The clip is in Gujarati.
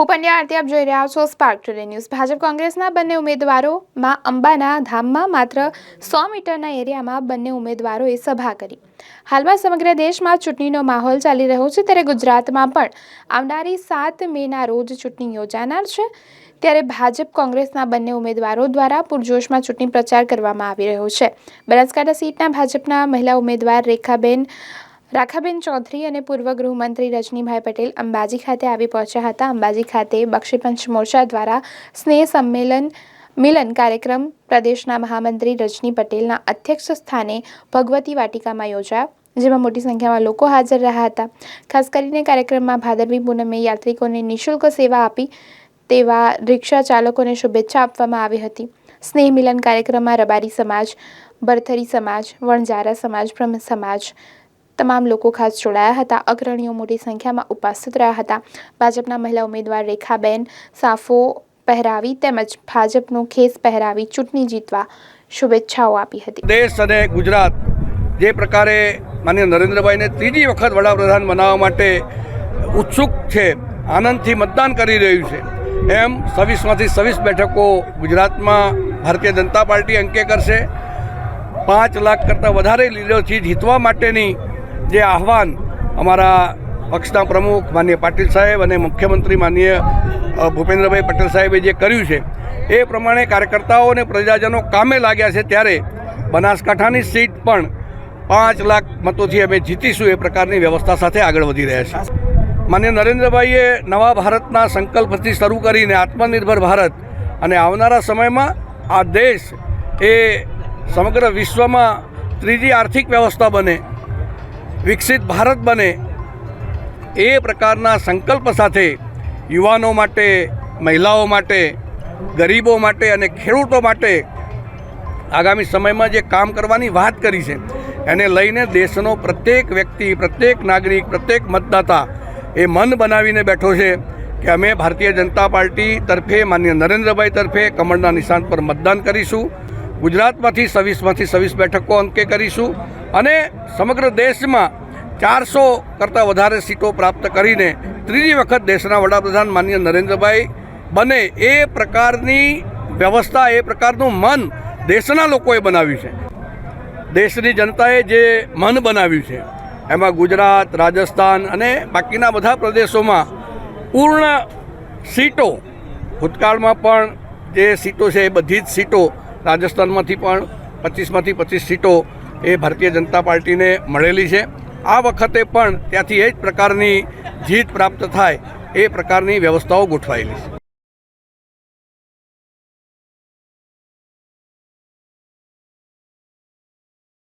હું પંડ્યા આરતી, આપ જોઈ રહ્યા છો સ્પાર્ક ટુડે ન્યૂઝ ભાજપ કોંગ્રેસના બંને ઉમેદવારોમાં અંબાના ધામમાં માત્ર સો મીટરના એરિયામાં બંને ઉમેદવારોએ સભા કરી. હાલમાં સમગ્ર દેશમાં ચૂંટણીનો માહોલ ચાલી રહ્યો છે. ત્યારે ગુજરાતમાં પણ આવનારી સાત મેના રોજ ચૂંટણી યોજાનાર છે. ત્યારે ભાજપ કોંગ્રેસના બંને ઉમેદવારો દ્વારા પૂરજોશમાં ચૂંટણી પ્રચાર કરવામાં આવી રહ્યો છે. બનાસકાંઠા સીટના ભાજપના મહિલા ઉમેદવાર રેખાબેન રાખાબેન ચૌધરી અને પૂર્વ ગૃહમંત્રી રજનીભાઈ પટેલ અંબાજી ખાતે આવી પહોંચ્યા હતા. અંબાજી ખાતે બક્ષીપંચ મોરચા દ્વારા સ્નેહ સંમેલન, મિલન કાર્યક્રમ પ્રદેશના મહામંત્રી રજની પટેલના અધ્યક્ષ સ્થાને ભગવતી વાટિકામાં યોજાયો, જેમાં મોટી સંખ્યામાં લોકો હાજર રહ્યા હતા. ખાસ કરીને કાર્યક્રમમાં ભાદરવી પૂનમે યાત્રિકોને નિઃશુલ્ક સેવા આપી તેવા રિક્ષા ચાલકોને શુભેચ્છા આપવામાં આવી હતી. સ્નેહ મિલન કાર્યક્રમમાં રબારી સમાજ, બરથરી સમાજ વણજારા સમાજ, બ્રહ્મ સમાજ તમામ લોકો ખાસ જોડાયા હતા. અગ્રણીઓ મોટી સંખ્યામાં ઉપસ્થિત રહ્યા હતા. ભાજપના મહિલા ઉમેદવાર રેખાબેન સાફો પહેરાવી તેમજ ભાજપનો ખેસ પહેરાવી ચૂંટણી જીતવા શુભેચ્છાઓ આપી હતી. દેશ અને ગુજરાત જે પ્રકારે માન્ય નરેન્દ્રભાઈને ત્રીજી વખત વડાપ્રધાન બનાવવા માટે ઉત્સુક છે, આનંદથી મતદાન કરી રહ્યું છે, એમ છવ્વીસમાંથી છવ્વીસ બેઠકો ગુજરાતમાં ભારતીય જનતા પાર્ટી અંકે કરશે. પાંચ લાખ કરતાં વધારે લીડોથી જીતવા માટેની જે આહવાન અમારા પક્ષના પ્રમુખ માનીય પાટીલ સાહેબ અને મુખ્યમંત્રી માનીય ભૂપેન્દ્રભાઈ પટેલ સાહેબે જે કર્યું છે, એ પ્રમાણે કાર્યકર્તાઓ અને પ્રજાજનો કામે લાગ્યા છે ત્યારે બનાસકાંઠાની સીટ પણ પાંચ લાખ મતોથી અમે જીતીશું એ પ્રકારની વ્યવસ્થા સાથે આગળ વધી રહ્યા છે માન્ય નરેન્દ્રભાઈએ નવા ભારતના સંકલ્પથી શરૂ કરીને આત્મનિર્ભર ભારત અને આવનારા સમયમાં આ દેશ એ સમગ્ર વિશ્વમાં ત્રીજી આર્થિક વ્યવસ્થા બને વિકસિત ભારત બને એ પ્રકારના સંકલ્પ સાથે યુવાનો માટે, મહિલાઓ માટે, ગરીબો માટે અને ખેડૂતો માટે આગામી સમયમાં જે કામ કરવાની વાત કરી છે, એને લઈને દેશનો પ્રત્યેક વ્યક્તિ, પ્રત્યેક નાગરિક, પ્રત્યેક મતદાતા એ મન બનાવીને બેઠો છે કે અમે ભારતીય જનતા પાર્ટી તરફે, માન્ય નરેન્દ્રભાઈ તરફે કમળના નિશાન પર મતદાન કરીશું. ગુજરાતમાંથી છવ્વીસમાંથી છવ્વીસ બેઠકો અંકે કરીશું અને સમગ્ર દેશમાં ચારસો કરતાં વધારે સીટો પ્રાપ્ત કરીને ત્રીજી વખત દેશના વડાપ્રધાન માન્ય નરેન્દ્રભાઈ બને એ પ્રકારની વ્યવસ્થા, એ પ્રકારનું મન દેશના લોકોએ બનાવ્યું છે. દેશની જનતાએ જે મન બનાવ્યું છે, એમાં ગુજરાત, રાજસ્થાન અને બાકીના બધા પ્રદેશોમાં પૂર્ણ સીટો, ભૂતકાળમાં પણ જે સીટો છે એ બધી જ સીટો રાજસ્થાનમાંથી પણ પચીસમાંથી પચીસ સીટો એ ભારતીય જનતા પાર્ટીને મળેલી છે. આ વખતે પણ ત્યાંથી એ જ પ્રકારની જીત પ્રાપ્ત થાય એ પ્રકારની વ્યવસ્થાઓ ગોઠવાયેલી છે.